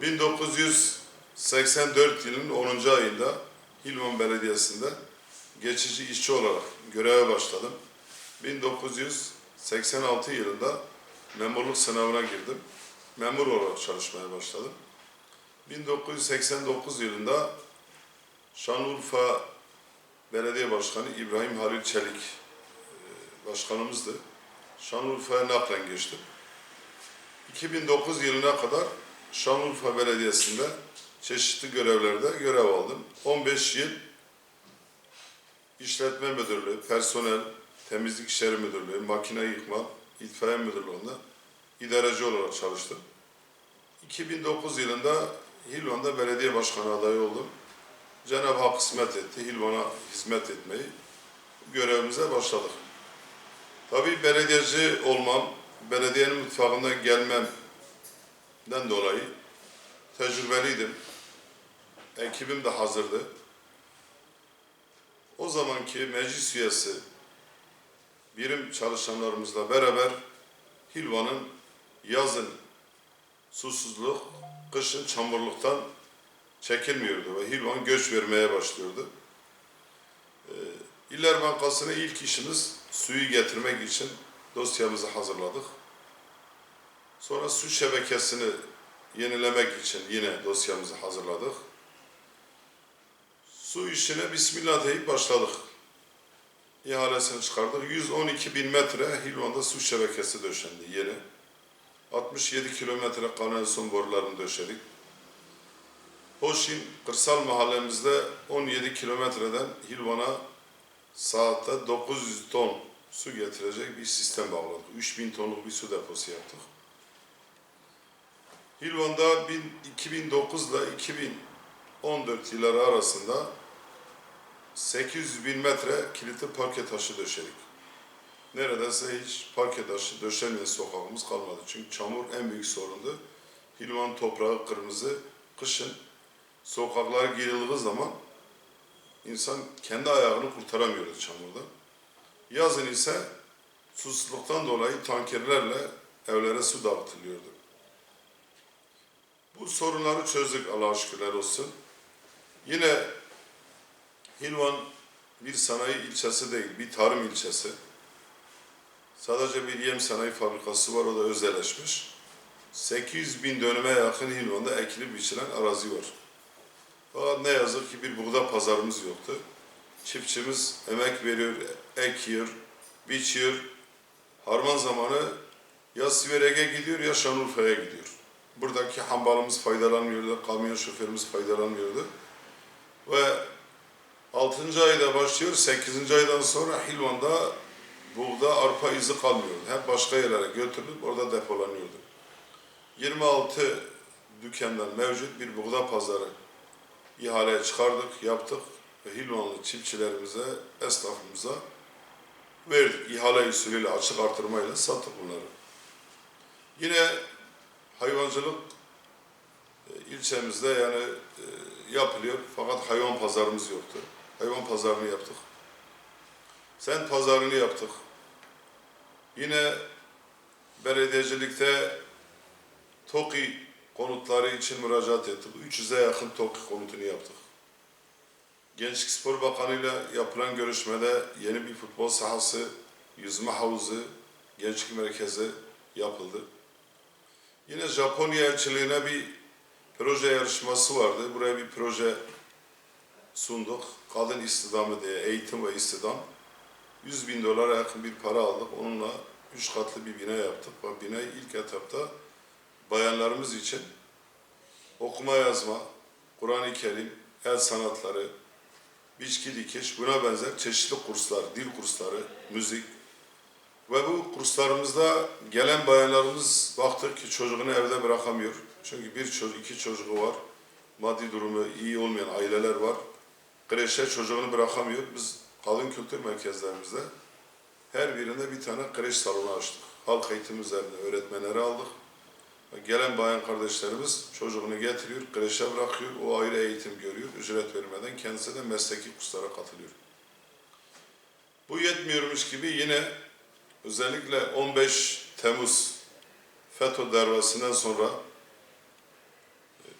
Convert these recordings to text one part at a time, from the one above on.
1984 yılının 10. ayında Hilvan Belediyesi'nde geçici işçi olarak göreve başladım. 1986 yılında memurluk sınavına girdim. Memur olarak çalışmaya başladım. 1989 yılında Şanlıurfa Belediye Başkanı İbrahim Halil Çelik e, başkanımızdı. Şanlıurfa'ya naklen geçtim. 2009 yılına kadar Şanlıurfa Belediyesi'nde çeşitli görevlerde görev aldım. 15 yıl işletme müdürlüğü, personel, temizlik işleri müdürlüğü, makine yıkma, itfaiye müdürlüğünde idareci olarak çalıştım. 2009 yılında Hilvan'da belediye başkanı adayı oldum. Cenab-ı Hak kısmet etti, Hilvan'a hizmet etmeyi görevimize başladık. Tabii belediyeci olmam, belediyenin mutfağına gelmemden dolayı tecrübeliydim. Ekibim de hazırdı. O zamanki meclis üyesi birim çalışanlarımızla beraber Hilvan'ın yazın susuzluk, kışın çamurluktan çekilmiyordu ve Hilvan göç vermeye başlıyordu. Ee, İller Bankası'na ilk işimiz suyu getirmek için dosyamızı hazırladık. Sonra su şebekesini yenilemek için yine dosyamızı hazırladık. Su işine Bismillah deyip başladık. İhalesini çıkardık. 112 bin metre Hilvan'da su şebekesi döşendi yeni. 67 kilometre kanalizasyon borularını döşedik. Hoşin kırsal mahallemizde 17 kilometreden Hilvan'a saatte 900 ton su getirecek bir sistem bağladık. 3000 tonluk bir su deposu yaptık. Hilvan'da 2009 ile 2014 yılları arasında 800 bin metre kilitli parke taşı döşedik. Neredeyse hiç parke taşı döşemeyen sokağımız kalmadı. Çünkü çamur en büyük sorundu. Hilvan toprağı kırmızı, kışın sokaklara girildiği zaman insan kendi ayağını kurtaramıyordu çamurda. Yazın ise susuzluktan dolayı tankerlerle evlere su dağıtılıyordu. Bu sorunları çözdük Allah'a şükürler olsun. Yine Hilvan bir sanayi ilçesi değil, bir tarım ilçesi. Sadece bir yem sanayi fabrikası var, o da özelleşmiş. 800 bin dönüme yakın Hilvan'da ekilip biçilen arazi var. Fakat ne yazık ki bir buğda pazarımız yoktu. Çiftçimiz emek veriyor, ekiyor, biçiyor. Harman zamanı ya Siverek'e gidiyor ya Şanlıurfa'ya gidiyor. Buradaki hambalımız faydalanmıyordu, kamyon şoförümüz faydalanmıyordu. Ve 6. ayda başlıyor, 8. aydan sonra Hilvan'da buğda, arpa izi kalmıyordu. Hep başka yerlere götürülüp orada depolanıyordu. 26 dükkandan mevcut bir buğda pazarı ihaleye çıkardık, yaptık ve Hilvanlı çiftçilerimize, esnafımıza verdik. İhale usulüyle, açık artırmayla sattık bunları. Yine hayvancılık e, ilçemizde yani e, yapılıyor fakat hayvan pazarımız yoktu. Hayvan pazarını yaptık. Sen pazarını yaptık. Yine belediyecilikte TOKİ konutları için müracaat ettik. 300'e yakın TOKİ konutunu yaptık. Gençlik Spor Bakanı ile yapılan görüşmede yeni bir futbol sahası, yüzme havuzu, gençlik merkezi yapıldı. Yine Japonya elçiliğine bir proje yarışması vardı. Buraya bir proje sunduk. Kadın istihdamı diye, eğitim ve istihdam. 100 bin dolara yakın bir para aldık. Onunla üç katlı bir bina yaptık. Ve binayı ilk etapta bayanlarımız için okuma yazma, Kur'an-ı Kerim, el sanatları, biçki dikiş, buna benzer çeşitli kurslar, dil kursları, müzik ve bu kurslarımızda gelen bayanlarımız baktık ki çocuğunu evde bırakamıyor. Çünkü bir çocuk, iki çocuğu var. Maddi durumu iyi olmayan aileler var. Kreşe çocuğunu bırakamıyor. Biz kadın kültür merkezlerimizde her birinde bir tane kreş salonu açtık. Halk eğitim üzerine öğretmenleri aldık. Gelen bayan kardeşlerimiz çocuğunu getiriyor, kreşe bırakıyor, o ayrı eğitim görüyor, ücret vermeden kendisi de mesleki kurslara katılıyor. Bu yetmiyormuş gibi yine özellikle 15 Temmuz FETÖ darbesinden sonra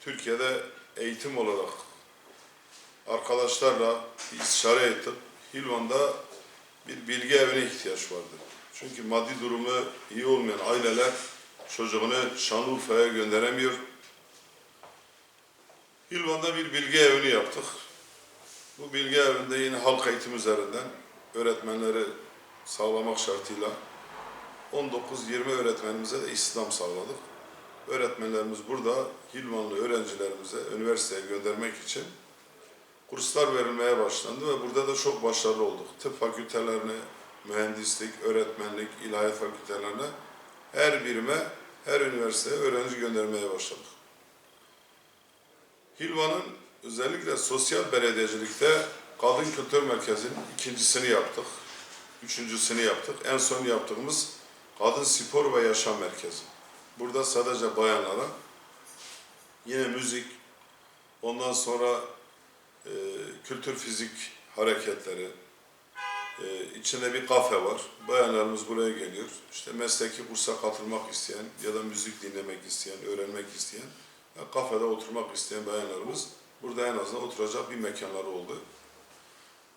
Türkiye'de eğitim olarak arkadaşlarla istişare ettik. Hilvan'da bir bilgi evine ihtiyaç vardı. Çünkü maddi durumu iyi olmayan aileler çocuğunu Şanlıurfa'ya gönderemiyor. Hilvan'da bir bilgi evini yaptık. Bu bilgi evinde yine halk eğitim üzerinden öğretmenleri sağlamak şartıyla 19-20 öğretmenimize de istihdam sağladık. Öğretmenlerimiz burada Hilvanlı öğrencilerimize üniversiteye göndermek için kurslar verilmeye başlandı ve burada da çok başarılı olduk. Tıp fakültelerine, mühendislik, öğretmenlik, ilahiyat fakültelerine her birime, her üniversiteye öğrenci göndermeye başladık. Hilvan'ın özellikle sosyal belediyecilikte Kadın Kültür Merkezi'nin ikincisini yaptık. Üçüncüsünü yaptık. En son yaptığımız Kadın Spor ve Yaşam Merkezi. Burada sadece bayanlara yine müzik, ondan sonra e, kültür fizik hareketleri, e, içinde bir kafe var. Bayanlarımız buraya geliyor. İşte mesleki kursa katılmak isteyen ya da müzik dinlemek isteyen, öğrenmek isteyen, ya kafede oturmak isteyen bayanlarımız burada en azından oturacak bir mekanları oldu.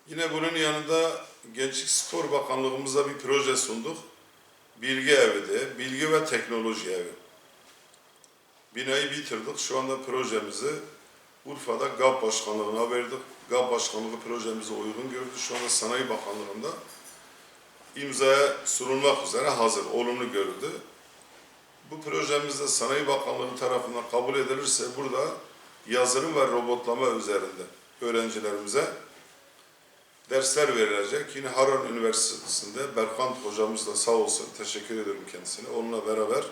Yine bunun yanında Gençlik Spor Bakanlığımızda bir proje sunduk. Bilgi evi de, bilgi ve teknoloji evi. Binayı bitirdik. Şu anda projemizi Urfa'da GAP Başkanlığı'na verdik. GAP Başkanlığı projemize uygun gördü. Şu anda Sanayi Bakanlığı'nda imzaya sunulmak üzere hazır, olumlu görüldü. Bu projemizde Sanayi Bakanlığı tarafından kabul edilirse burada yazılım ve robotlama üzerinde öğrencilerimize dersler verilecek. Yine Harran Üniversitesi'nde Berkant hocamız da sağ olsun, teşekkür ediyorum kendisine. Onunla beraber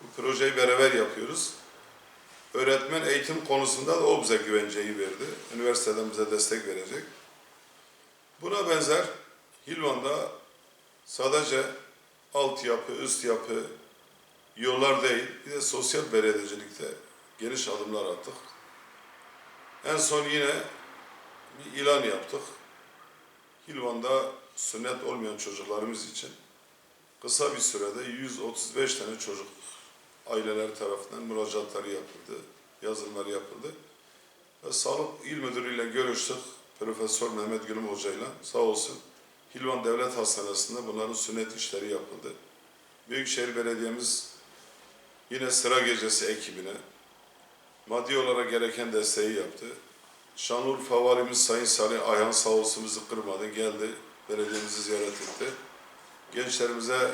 bu projeyi beraber yapıyoruz. Öğretmen eğitim konusunda da o bize güvenceyi verdi. Üniversiteden bize destek verecek. Buna benzer Hilvan'da sadece altyapı, üst yapı, yollar değil, bir de sosyal belediyecilikte geniş adımlar attık. En son yine bir ilan yaptık. Hilvan'da sünnet olmayan çocuklarımız için kısa bir sürede 135 tane çocuk aileler tarafından müracaatları yapıldı, yazılımları yapıldı. Ve Sağlık İl Müdürü ile görüştük. Profesör Mehmet Gülüm Hoca'yla sağ olsun. Hilvan Devlet Hastanesi'nde bunların sünnet işleri yapıldı. Büyükşehir Belediye'miz yine sıra gecesi ekibine maddi olarak gereken desteği yaptı. Şanlıurfa Valimiz Sayın Salih Ayhan sağ olsun bizi kırmadı, geldi, belediyemizi ziyaret etti. Gençlerimize,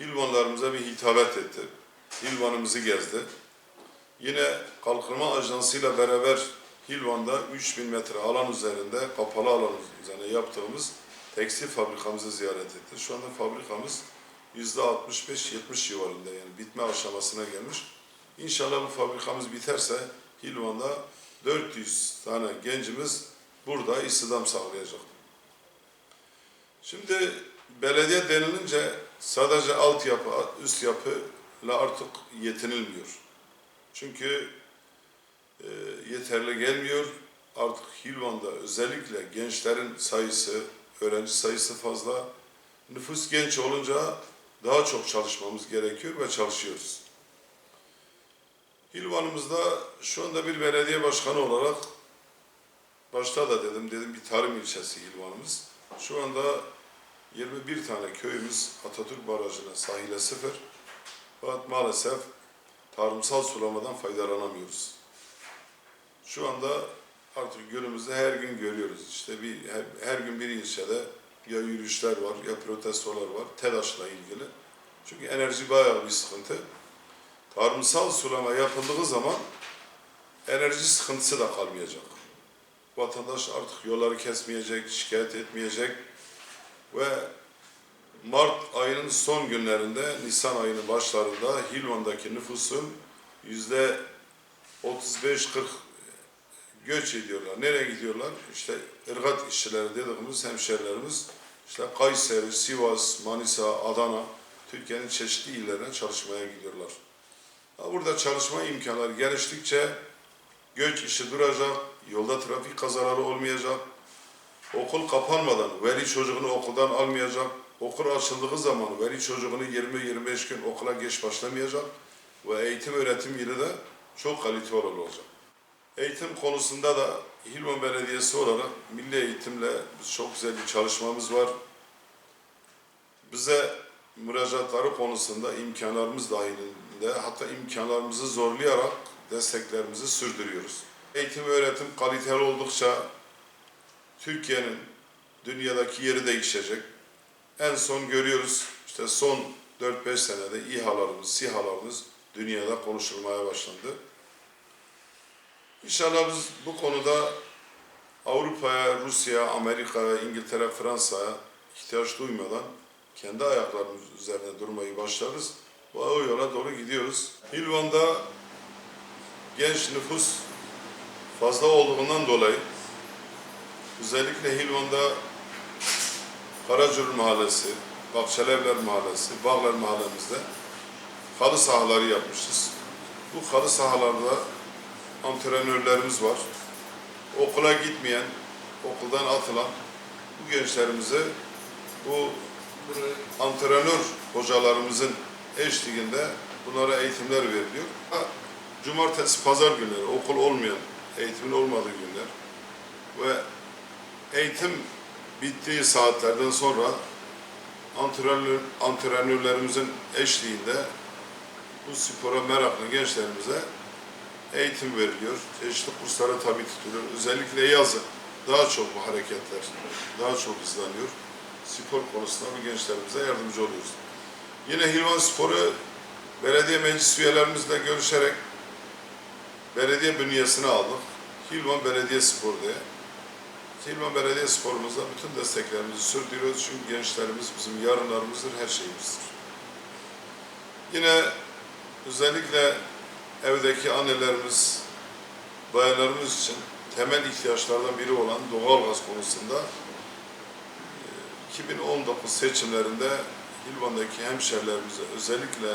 Hilvanlarımıza bir hitabet etti. Hilvan'ımızı gezdi. Yine Kalkınma Ajansı ile beraber Hilvan'da 3000 metre alan üzerinde, kapalı alan üzerinde yaptığımız tekstil fabrikamızı ziyaret etti. Şu anda fabrikamız %65-70 civarında yani bitme aşamasına gelmiş. İnşallah bu fabrikamız biterse Hilvan'da 400 tane gencimiz burada istihdam sağlayacak. Şimdi belediye denilince sadece altyapı, üst yapıyla artık yetinilmiyor. Çünkü e, yeterli gelmiyor. Artık Hilvan'da özellikle gençlerin sayısı, öğrenci sayısı fazla. Nüfus genç olunca daha çok çalışmamız gerekiyor ve çalışıyoruz. Hilvan'ımızda şu anda bir belediye başkanı olarak başta da dedim, dedim bir tarım ilçesi Hilvan'ımız. Şu anda 21 tane köyümüz Atatürk Barajı'na sahile sıfır. Fakat maalesef tarımsal sulamadan faydalanamıyoruz. Şu anda artık günümüzde her gün görüyoruz. İşte bir her, her gün bir ilçede ya yürüyüşler var ya protestolar var TEDAŞ'la ilgili. Çünkü enerji bayağı bir sıkıntı. Tarımsal sulama yapıldığı zaman enerji sıkıntısı da kalmayacak. Vatandaş artık yolları kesmeyecek, şikayet etmeyecek ve Mart ayının son günlerinde, Nisan ayının başlarında Hilvan'daki nüfusun yüzde 35-40 göç ediyorlar. Nereye gidiyorlar? İşte ırgat işçileri dediğimiz hemşerilerimiz işte Kayseri, Sivas, Manisa, Adana, Türkiye'nin çeşitli illerine çalışmaya gidiyorlar. Burada çalışma imkanları geliştikçe göç işi duracak, yolda trafik kazaları olmayacak, okul kapanmadan veli çocuğunu okuldan almayacak, okul açıldığı zaman veli çocuğunu 20-25 gün okula geç başlamayacak ve eğitim öğretim yılı da çok kaliteli olacak. Eğitim konusunda da Hilvan Belediyesi olarak milli eğitimle biz çok güzel bir çalışmamız var. Bize müracaatları konusunda imkanlarımız dahilinde hatta imkanlarımızı zorlayarak desteklerimizi sürdürüyoruz. Eğitim öğretim kaliteli oldukça Türkiye'nin dünyadaki yeri değişecek. En son görüyoruz işte son 4-5 senede İHA'larımız, SİHA'larımız dünyada konuşulmaya başlandı. İnşallah biz bu konuda Avrupa'ya, Rusya, Amerika ve İngiltere, Fransa'ya ihtiyaç duymadan kendi ayaklarımız üzerine durmayı başlarız. O yola doğru gidiyoruz. Hilvan'da genç nüfus fazla olduğundan dolayı özellikle Hilvan'da Karacurul Mahallesi, Bahçelievler Mahallesi, Bağlar Mahallemizde halı sahaları yapmışız. Bu halı sahalarda antrenörlerimiz var. Okula gitmeyen, okuldan atılan bu gençlerimize bu antrenör hocalarımızın eşliğinde bunlara eğitimler veriliyor. Cumartesi, pazar günleri okul olmayan, eğitimin olmadığı günler ve eğitim bittiği saatlerden sonra antrenör, antrenörlerimizin eşliğinde bu spora meraklı gençlerimize eğitim veriliyor. Çeşitli kurslara tabi tutuluyor. Özellikle yazın daha çok bu hareketler daha çok hızlanıyor. Spor konusunda bu gençlerimize yardımcı oluyoruz. Yine Hilvan Spor'u belediye meclis üyelerimizle görüşerek belediye bünyesine aldık. Hilvan Belediye Spor diye. Hilvan Belediye Spor'umuzda bütün desteklerimizi sürdürüyoruz. Çünkü gençlerimiz bizim yarınlarımızdır, her şeyimizdir. Yine özellikle evdeki annelerimiz, bayanlarımız için temel ihtiyaçlardan biri olan doğalgaz konusunda e, 2019 seçimlerinde Hilvan'daki hemşerilerimize özellikle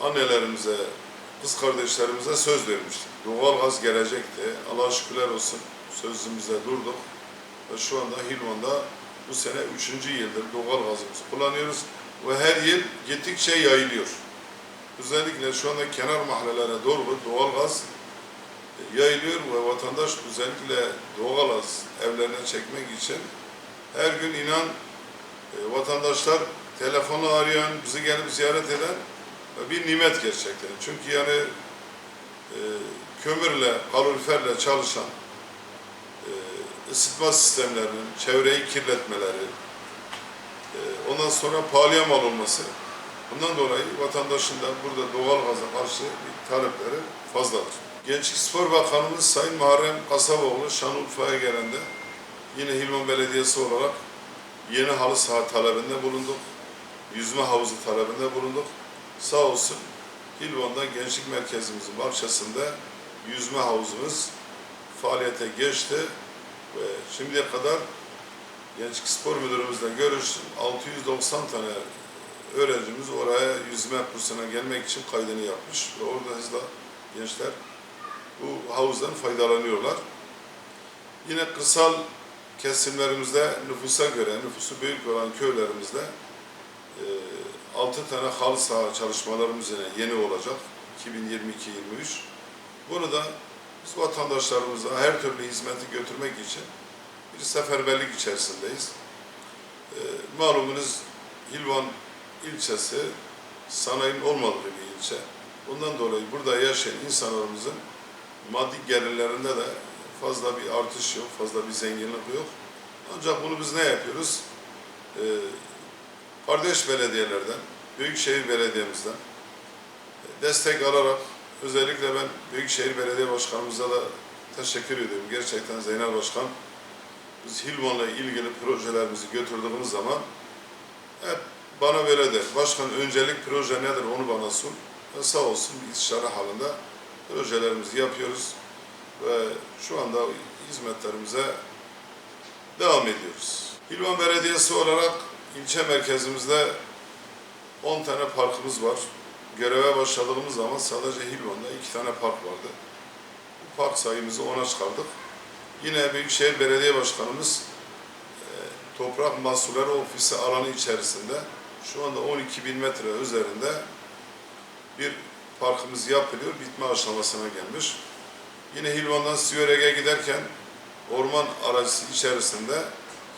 annelerimize, kız kardeşlerimize söz vermiştik. Doğalgaz gelecekti. Allah'a şükürler olsun sözümüze durduk. Ve şu anda Hilvan'da bu sene üçüncü yıldır doğalgazımızı kullanıyoruz. Ve her yıl gittikçe yayılıyor. Özellikle şu anda kenar mahallelere doğru doğalgaz yayılıyor ve vatandaş özellikle doğalgaz evlerine çekmek için her gün inan e, vatandaşlar telefonu arayan, bizi gelip ziyaret eden bir nimet gerçekten. Çünkü yani e, kömürle, kaloriferle çalışan e, ısıtma sistemlerinin çevreyi kirletmeleri, e, ondan sonra pahalıya mal olması, bundan dolayı vatandaşın da burada doğalgaza karşı bir talepleri fazladır. Gençlik Spor Bakanımız Sayın Muharrem Kasaboğlu Şanlıurfa'ya gelende yine Hilvan Belediyesi olarak yeni halı saha talebinde bulunduk. Yüzme havuzu talebinde bulunduk. Sağ olsun Hilvan'da Gençlik Merkezimizin bahçesinde yüzme havuzumuz faaliyete geçti ve şimdiye kadar Gençlik Spor Müdürümüzle görüştüm. 690 tane öğrencimiz oraya yüzme kursuna gelmek için kaydını yapmış ve orada hızla gençler bu havuzdan faydalanıyorlar. Yine kırsal kesimlerimizde nüfusa göre, nüfusu büyük olan köylerimizde e, 6 tane halı saha çalışmalarımız yine yeni olacak. 2022-23. Bunu da biz vatandaşlarımıza her türlü hizmeti götürmek için bir seferberlik içerisindeyiz. E, malumunuz Hilvan ilçesi sanayinin olmadığı bir ilçe. Bundan dolayı burada yaşayan insanlarımızın maddi gelirlerinde de fazla bir artış yok, fazla bir zenginlik yok. Ancak bunu biz ne yapıyoruz? Ee, kardeş belediyelerden, Büyükşehir Belediye'mizden destek alarak özellikle ben Büyükşehir Belediye Başkanımıza da teşekkür ediyorum. Gerçekten Zeynel Başkan biz Hilvan'la ilgili projelerimizi götürdüğümüz zaman hep bana böyle der. Başkan öncelik proje nedir onu bana sun. Ve sağ olsun bir istişare halinde projelerimizi yapıyoruz ve şu anda hizmetlerimize devam ediyoruz. Hilvan Belediyesi olarak ilçe merkezimizde 10 tane parkımız var. Göreve başladığımız zaman sadece Hilvan'da 2 tane park vardı. Bu park sayımızı 10'a çıkardık. Yine Büyükşehir Belediye Başkanımız e, Toprak Mahsulleri Ofisi alanı içerisinde şu anda 12 bin metre üzerinde bir parkımız yapılıyor, bitme aşamasına gelmiş. Yine Hilvan'dan Siverek'e giderken orman arazisi içerisinde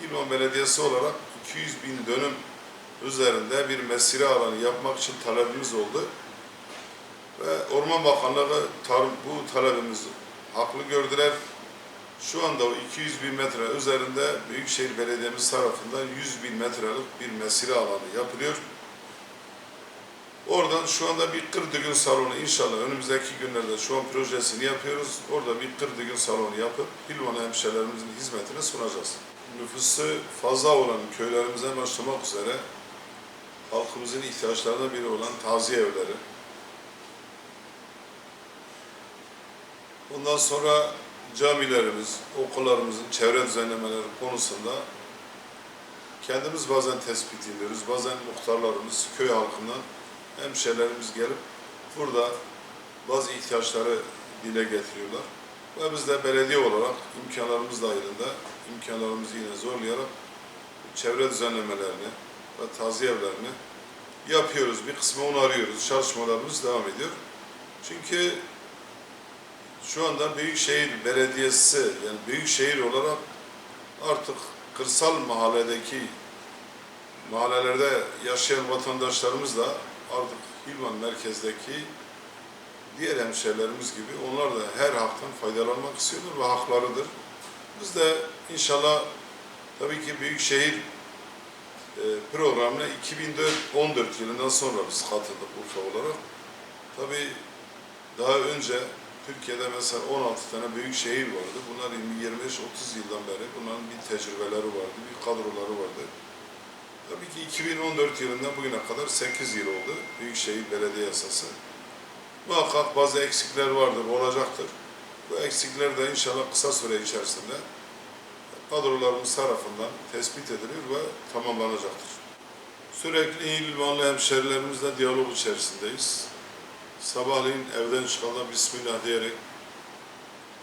Hilvan Belediyesi olarak 200 bin dönüm üzerinde bir mesire alanı yapmak için talebimiz oldu. Ve Orman Bakanlığı bu talebimizi haklı gördüler. Şu anda o 200 bin metre üzerinde Büyükşehir Belediye'miz tarafından 100 bin metrelik bir mesire alanı yapılıyor. Oradan şu anda bir kır salonu inşallah önümüzdeki günlerde şu an projesini yapıyoruz. Orada bir kır salonu yapıp Hilvan hemşehrilerimizin hizmetine sunacağız. Nüfusu fazla olan köylerimize başlamak üzere halkımızın ihtiyaçlarına biri olan taziye evleri. Bundan sonra camilerimiz, okullarımızın çevre düzenlemeleri konusunda kendimiz bazen tespit ediyoruz. Bazen muhtarlarımız, köy halkından hemşehrilerimiz gelip burada bazı ihtiyaçları dile getiriyorlar. Ve biz de belediye olarak imkanlarımız dahilinde, imkanlarımızı yine zorlayarak çevre düzenlemelerini ve taziye evlerini yapıyoruz. Bir kısmı onu arıyoruz. Çalışmalarımız devam ediyor. Çünkü şu anda Büyükşehir Belediyesi yani Büyükşehir olarak artık kırsal mahalledeki mahallelerde yaşayan vatandaşlarımız da artık Hilvan merkezdeki diğer hemşehrilerimiz gibi onlar da her haktan faydalanmak istiyorlar ve haklarıdır. Biz de inşallah tabii ki Büyükşehir e, programına 2014 yılından sonra biz katıldık Urfa olarak. Tabii daha önce Türkiye'de mesela 16 tane büyük şehir vardı. Bunlar 25-30 yıldan beri bunların bir tecrübeleri vardı, bir kadroları vardı. Tabii ki 2014 yılından bugüne kadar 8 yıl oldu Büyükşehir Belediye Yasası. Muhakkak bazı eksikler vardır, olacaktır. Bu eksikler de inşallah kısa süre içerisinde kadrolarımız tarafından tespit edilir ve tamamlanacaktır. Sürekli İlvanlı hemşerilerimizle diyalog içerisindeyiz. Sabahleyin evden çıkanda Bismillah diyerek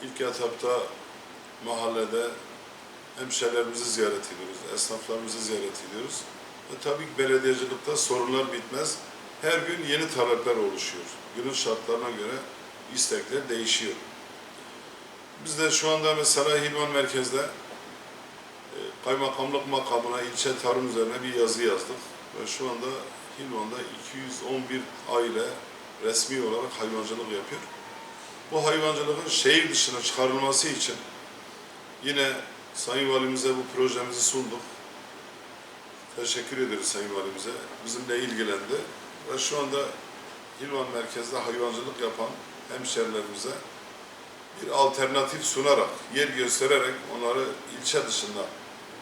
ilk etapta mahallede hemşerilerimizi ziyaret ediyoruz, esnaflarımızı ziyaret ediyoruz. Ve tabii ki belediyecilikte sorunlar bitmez. Her gün yeni talepler oluşuyor. Günün şartlarına göre istekler değişiyor. Biz de şu anda mesela Hilvan merkezde e, kaymakamlık makamına ilçe tarım üzerine bir yazı yazdık. Ve şu anda Hilvan'da 211 aile resmi olarak hayvancılık yapıyor. Bu hayvancılığın şehir dışına çıkarılması için yine Sayın Valimize bu projemizi sunduk. Teşekkür ederiz Sayın Valimize. Bizimle ilgilendi. Ve şu anda Hilvan merkezde hayvancılık yapan hemşerilerimize bir alternatif sunarak, yer göstererek onları ilçe dışında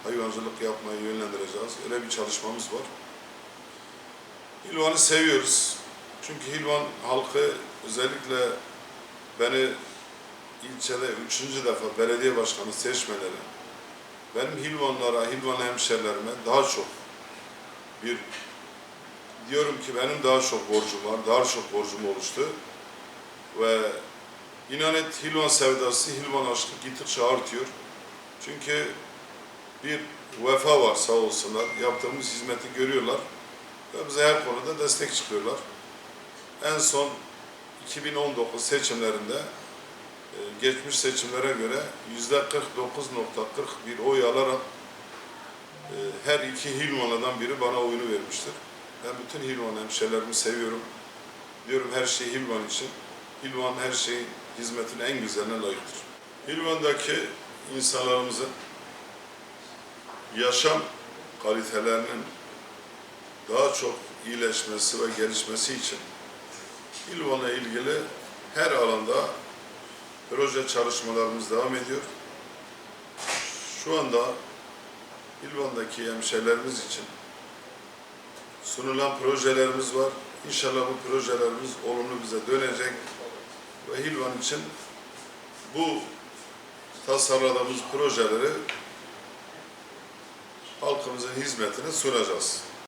hayvancılık yapmaya yönlendireceğiz. Öyle bir çalışmamız var. Hilvan'ı seviyoruz. Çünkü Hilvan halkı özellikle beni ilçede üçüncü defa belediye başkanı seçmeleri, benim Hilvanlara, Hilvan hemşerilerime daha çok bir diyorum ki benim daha çok borcum var, daha çok borcum oluştu ve inan et Hilvan sevdası, Hilvan aşkı gittikçe artıyor. Çünkü bir vefa var sağ olsunlar, yaptığımız hizmeti görüyorlar ve bize her konuda destek çıkıyorlar. En son 2019 seçimlerinde e, geçmiş seçimlere göre yüzde 49.40 bir oy alarak her iki Hilvan'dan biri bana oyunu vermiştir. Ben bütün Hilvan hemşehrilerimi seviyorum. Diyorum her şey Hilvan için. Hilvan her şeyin hizmetin en güzeline layıktır. Hilvan'daki insanlarımızın yaşam kalitelerinin daha çok iyileşmesi ve gelişmesi için İlvan'la ilgili her alanda proje çalışmalarımız devam ediyor. Şu anda İlvan'daki hemşehrilerimiz için sunulan projelerimiz var. İnşallah bu projelerimiz olumlu bize dönecek ve Hilvan için bu tasarladığımız projeleri halkımızın hizmetine sunacağız.